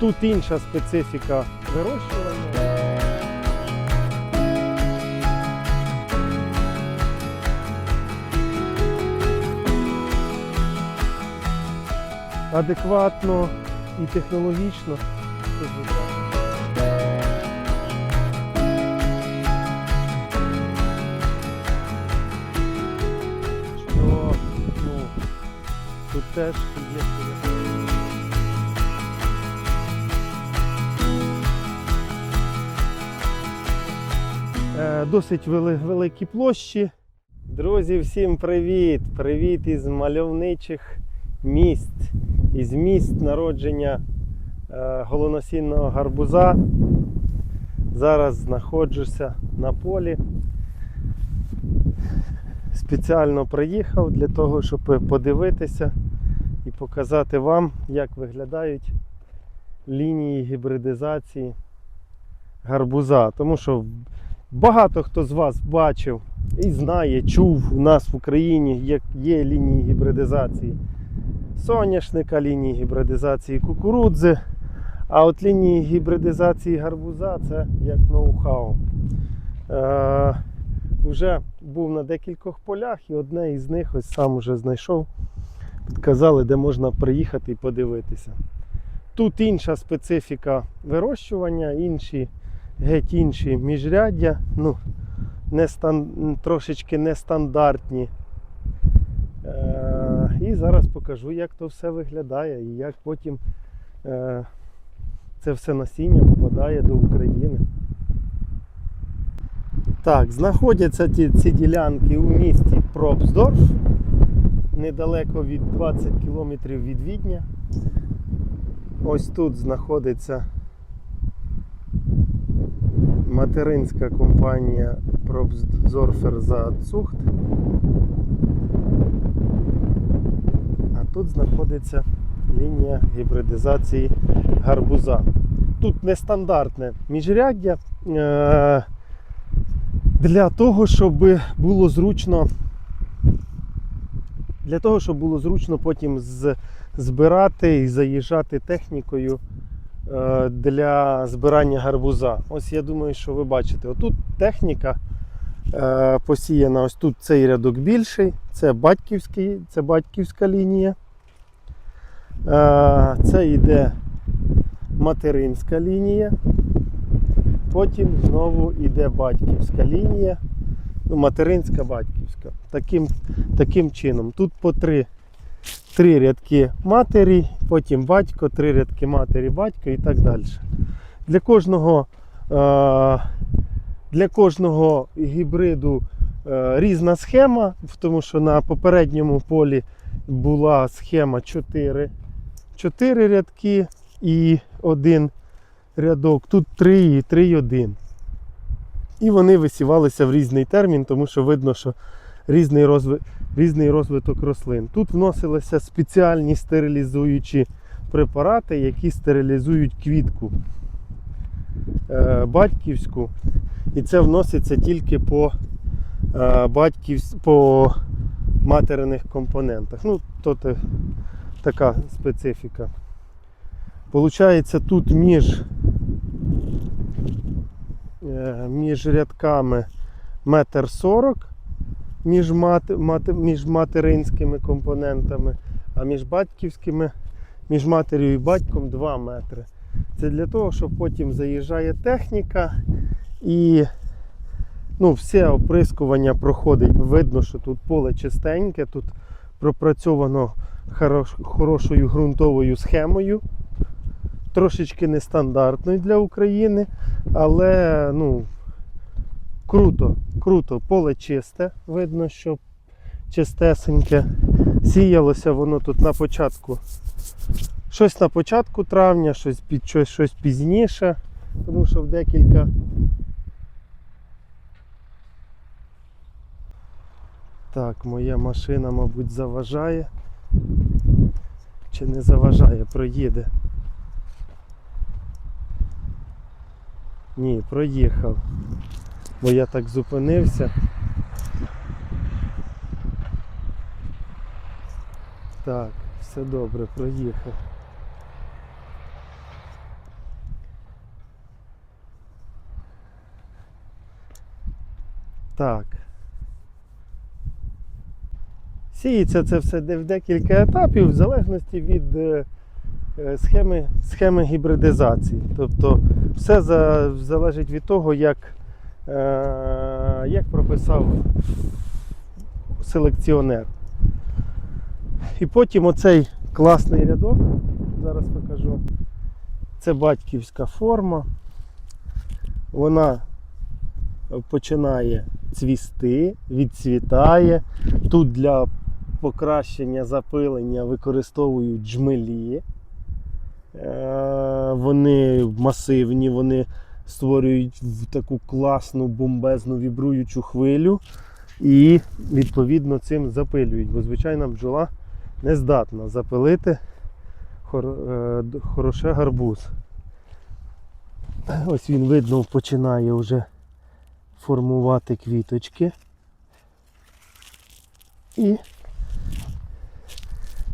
Тут інша специфіка вирощування. Адекватно і технологічно. Що ну, тут теж є. Досить вели- великі площі. Друзі, всім привіт! Привіт із мальовничих місць, із місць народження е, голоносінного гарбуза. Зараз знаходжуся на полі. Спеціально приїхав для того, щоб подивитися і показати вам, як виглядають лінії гібридизації гарбуза. Тому що багато хто з вас бачив і знає, чув у нас в Україні, як є лінії гібридизації соняшника, лінії гібридизації кукурудзи. А от лінії гібридизації гарбуза це як ноу-хау. Е, вже був на декількох полях і одне із них ось сам уже знайшов. Підказали, де можна приїхати і подивитися. Тут інша специфіка вирощування, інші, геть інші міжряддя, ну, не стан, трошечки нестандартні. Е, і зараз покажу, як то все виглядає і як потім е, це все насіння попадає до України. Так, знаходяться ті, ці ділянки у місті Пробсдорф, недалеко від 20 кілометрів від Відня. Ось тут знаходиться материнська компанія Пробсдорфер Заацухт. А тут знаходиться лінія гібридизації гарбуза. Тут нестандартне міжряддя е, для того, щоб було зручно. Для того, щоб було зручно потім збирати і заїжджати технікою для збирання гарбуза. Ось я думаю, що ви бачите, отут техніка е, посіяна, ось тут цей рядок більший, це батьківський, це батьківська лінія. Е, це йде материнська лінія. Потім знову йде батьківська лінія. Ну, материнська, батьківська. Таким, таким чином. Тут по три, три рядки матері, потім батько, три рядки матері, батько і так далі. Для кожного, е, для кожного гібриду е, різна схема, тому що на попередньому полі була схема 4, 4 рядки і один рядок. Тут 3 і 3 і 1. І вони висівалися в різний термін, тому що видно, що різний, розви... різний розвиток рослин. Тут вносилися спеціальні стерилізуючі препарати, які стерилізують квітку е, батьківську. І це вноситься тільки по, е, батьківсь... по материних компонентах. Ну, то те- така специфіка. Получається, тут між, е, між рядками метр сорок між, мати, мати, між материнськими компонентами, а між батьківськими, між матерію і батьком 2 метри. Це для того, щоб потім заїжджає техніка і ну, все оприскування проходить. Видно, що тут поле чистеньке, тут пропрацьовано хорош- хорошою ґрунтовою схемою трошечки нестандартною для України, але ну, круто, круто. Поле чисте, видно, що чистесеньке. Сіялося воно тут на початку. Щось на початку травня, щось під щось, щось пізніше, тому що в декілька. Так, моя машина, мабуть, заважає. Чи не заважає, проїде. Ні, проїхав бо я так зупинився. Так, все добре, проїхав. Так. Сіється це все в декілька етапів в залежності від е, е, схеми схеми гібридизації. Тобто все залежить від того, як як прописав селекціонер. І потім оцей класний рядок, зараз покажу. Це батьківська форма. Вона починає цвісти, відцвітає. Тут для покращення запилення використовують джмелі. Е, Вони масивні, вони створюють в таку класну бомбезну вібруючу хвилю і відповідно цим запилюють, бо звичайна бджола не здатна запилити е, хороше гарбуз. Ось він видно починає вже формувати квіточки. І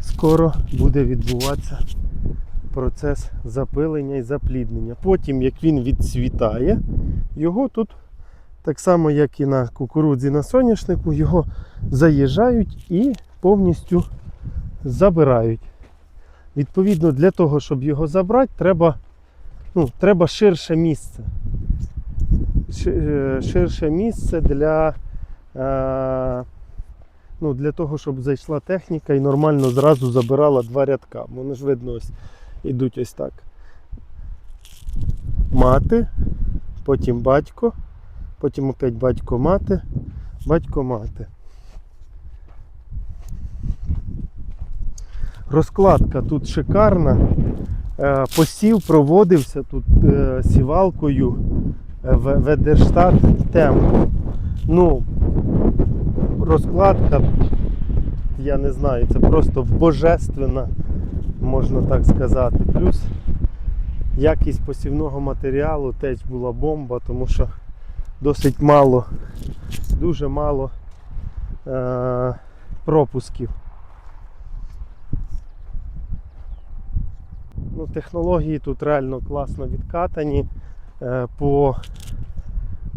скоро буде відбуватися процес запилення і запліднення. Потім, як він відцвітає, його тут, так само як і на кукурудзі на соняшнику, його заїжджають і повністю забирають. Відповідно, для того, щоб його забрати, треба, ну, треба ширше місце. Е, Ширше місце для, е, ну, для того, щоб зайшла техніка і нормально зразу забирала два рядка. Вони ж видно, ось ідуть ось так. Мати, потім батько, потім опять батько мати, батько мати. Розкладка тут шикарна. Е, Посів проводився тут е, сівалкою е, В- Ведерштат Темп. Ну, розкладка, я не знаю, це просто божественна, можна так сказати. Плюс якість посівного матеріалу теж була бомба, тому що досить мало, дуже мало е, пропусків. Ну, технології тут реально класно відкатані. Е, по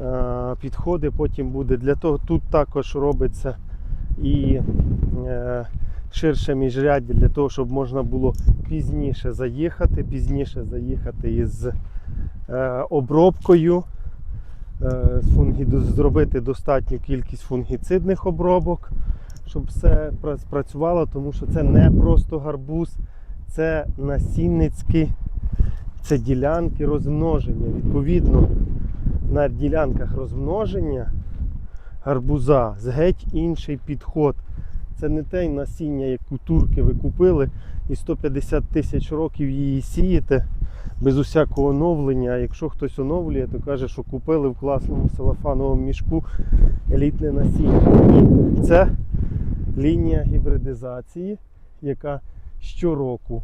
е, підходи потім буде. Для того тут також робиться і е, ширше міжряддя для того, щоб можна було пізніше заїхати, пізніше заїхати із е, обробкою, е, зробити достатню кількість фунгіцидних обробок, щоб все пра- спрацювало, тому що це не просто гарбуз, це насінницькі, це ділянки розмноження. Відповідно, на ділянках розмноження гарбуза з геть інший підход. Це не те насіння, яку турки ви купили і 150 тисяч років її сієте без усякого оновлення. А якщо хтось оновлює, то каже, що купили в класному салафановому мішку елітне насіння. Ні, це лінія гібридизації, яка щороку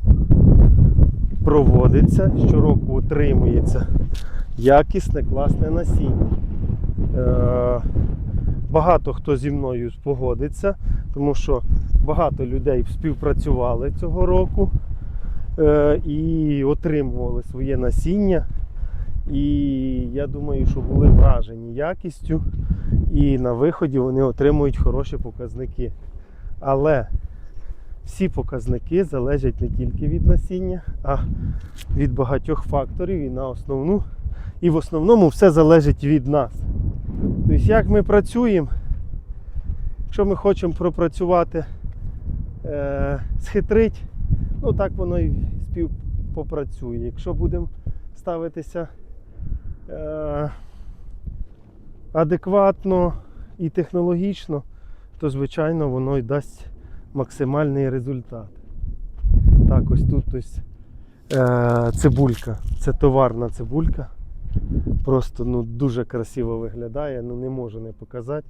проводиться, щороку отримується якісне, класне насіння. Багато хто зі мною погодиться, тому що багато людей співпрацювали цього року е, і отримували своє насіння. І я думаю, що були вражені якістю, і на виході вони отримують хороші показники. Але всі показники залежать не тільки від насіння, а від багатьох факторів і на основну. І в основному все залежить від нас. Тобто, як ми працюємо, якщо ми хочемо пропрацювати, е, схитрить, ну так воно і спів попрацює. Якщо будемо ставитися е, адекватно і технологічно, то звичайно воно й дасть максимальний результат. Так, ось тут ось, е, цибулька. Це товарна цибулька. Просто ну, дуже красиво виглядає, ну не можу не показати.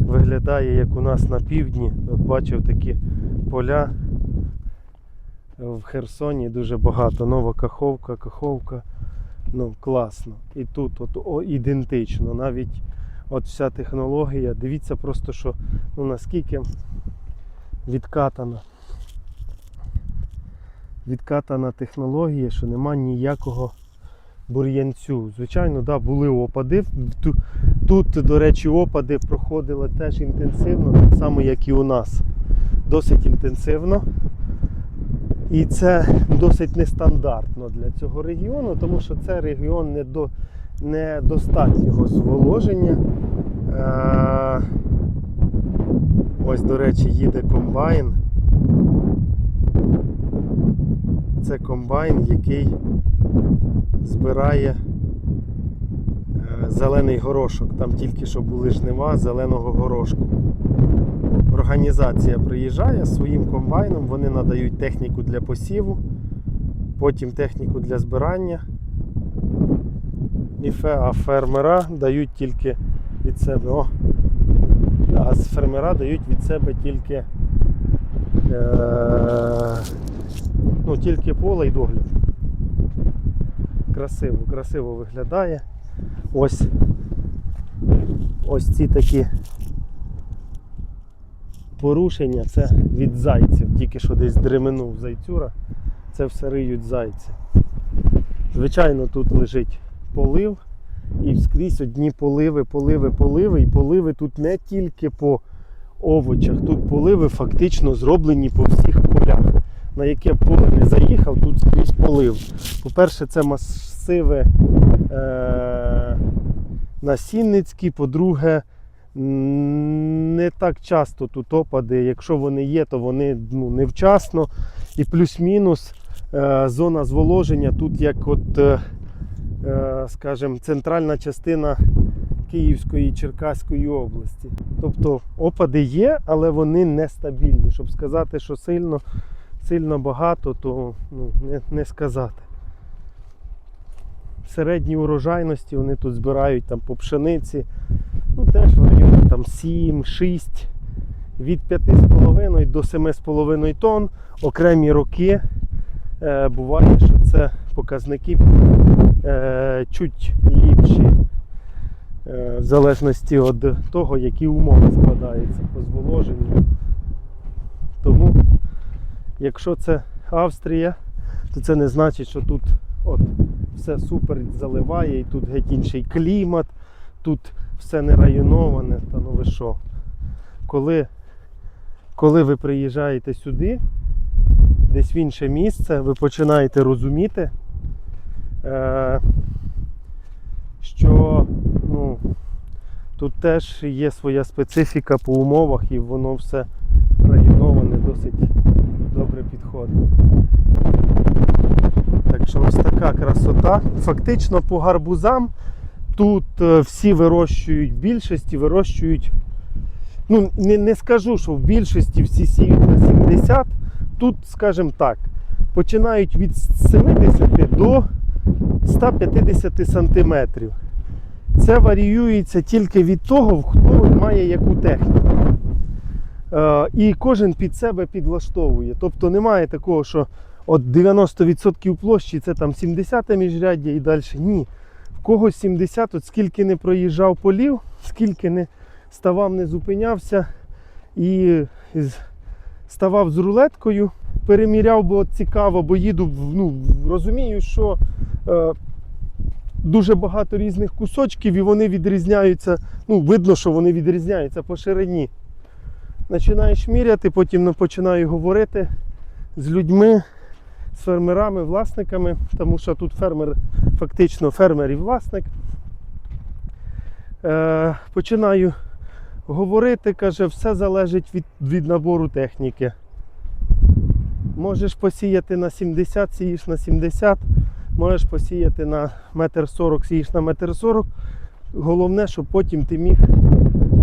Виглядає як у нас на півдні. От бачив такі поля в Херсоні дуже багато. Нова каховка, каховка. Ну, класно. І тут от, о, ідентично. Навіть от вся технологія. Дивіться просто, що ну, наскільки відкатана. Відкатана технологія, що нема ніякого бур'янцю. Звичайно, да, були опади Тут, до речі, опади проходили теж інтенсивно, так само, як і у нас. Досить інтенсивно. І це досить нестандартно для цього регіону, тому що це регіон недо, недостатнього зволоження. Е, ось, до речі, їде комбайн. Це комбайн, який збирає е, зелений горошок. Там тільки що були жнива зеленого горошку. Організація приїжджає своїм комбайном, вони надають техніку для посіву, потім техніку для збирання. І а фермера дають тільки від себе. О, а з фермера дають від себе тільки, е, ну, тільки поле і догляд. Красиво, красиво виглядає. Ось, ось ці такі порушення це від зайців. Тільки що десь дременув зайцюра, це все риють зайці. Звичайно, тут лежить полив і скрізь одні поливи, поливи, поливи. І поливи тут не тільки по овочах, тут поливи фактично зроблені по всіх полях. На яке поле не заїхав, тут скрізь полив. По-перше, це масиви е- насінницькі, по-друге, не так часто тут опади. Якщо вони є, то вони ну, невчасно. І плюс-мінус е, зона зволоження тут як от, е, е, скажімо, центральна частина Київської Черкаської області. Тобто опади є, але вони нестабільні. Щоб сказати, що сильно, сильно багато, то ну, не, не сказати. Середні урожайності вони тут збирають там по пшениці. Ну, теж в районі там 7, 6, від 5,5 до 7,5 тонн. Окремі роки е, буває, що це показники е, чуть ліпші. Е, в залежності від того, які умови складаються по зволоженню. Якщо це Австрія, то це не значить, що тут от, все супер заливає і тут геть інший клімат, тут все не районоване, та ну ви що. Коли, коли ви приїжджаєте сюди, десь в інше місце, ви починаєте розуміти, е, що ну, тут теж є своя специфіка по умовах і воно все районоване досить добре. Так що ось така красота. Фактично по гарбузам тут е, всі вирощують, більшості вирощують. Ну, не, не скажу, що в більшості всі сіють на 70. Тут, скажімо так, починають від 70 до 150 сантиметрів. Це варіюється тільки від того, хто має яку техніку. Е, і кожен під себе підлаштовує. Тобто немає такого, що от 90% площі це там 70 міжряддя і далі. Ні. В когось 70, от скільки не проїжджав полів, скільки не ставав, не зупинявся і ставав з рулеткою, переміряв, бо цікаво, бо їду, ну, розумію, що е, дуже багато різних кусочків і вони відрізняються. Ну, видно, що вони відрізняються по ширині. Починаєш міряти, потім ну, починаю говорити з людьми, з фермерами, власниками, тому що тут фермер, фактично фермер і власник. Е, починаю говорити, каже, все залежить від, від набору техніки. Можеш посіяти на 70, сієш на 70, можеш посіяти на метр 40, сієш на метр 40. Головне, щоб потім ти міг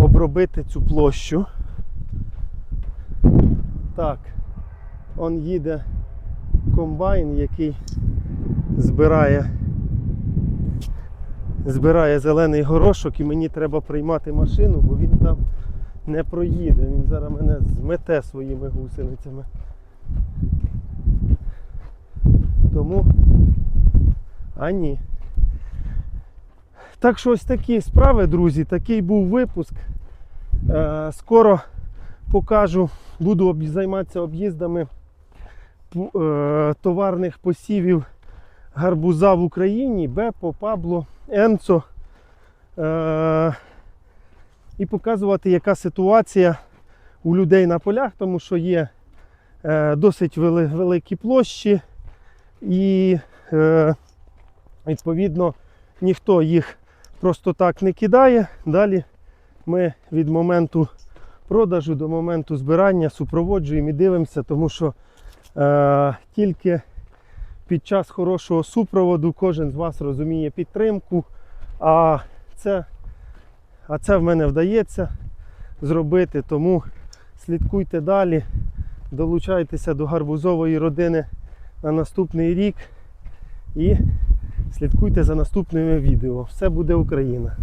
обробити цю площу. Так, он їде комбайн, який збирає, збирає зелений горошок і мені треба приймати машину, бо він там не проїде. Він зараз мене змете своїми гусеницями. Тому. А ні. Так що ось такі справи, друзі, такий був випуск. Е, скоро покажу, буду займатися об'їздами е, товарних посівів гарбуза в Україні, Бепо, Пабло, Енцо. Е, і показувати, яка ситуація у людей на полях, тому що є е, досить великі площі, і відповідно ніхто їх просто так не кидає. Далі ми від моменту продажу до моменту збирання супроводжуємо і дивимося, тому що е, тільки під час хорошого супроводу кожен з вас розуміє підтримку, а це, а це в мене вдається зробити. Тому слідкуйте далі, долучайтеся до гарбузової родини на наступний рік і слідкуйте за наступними відео. Все буде Україна!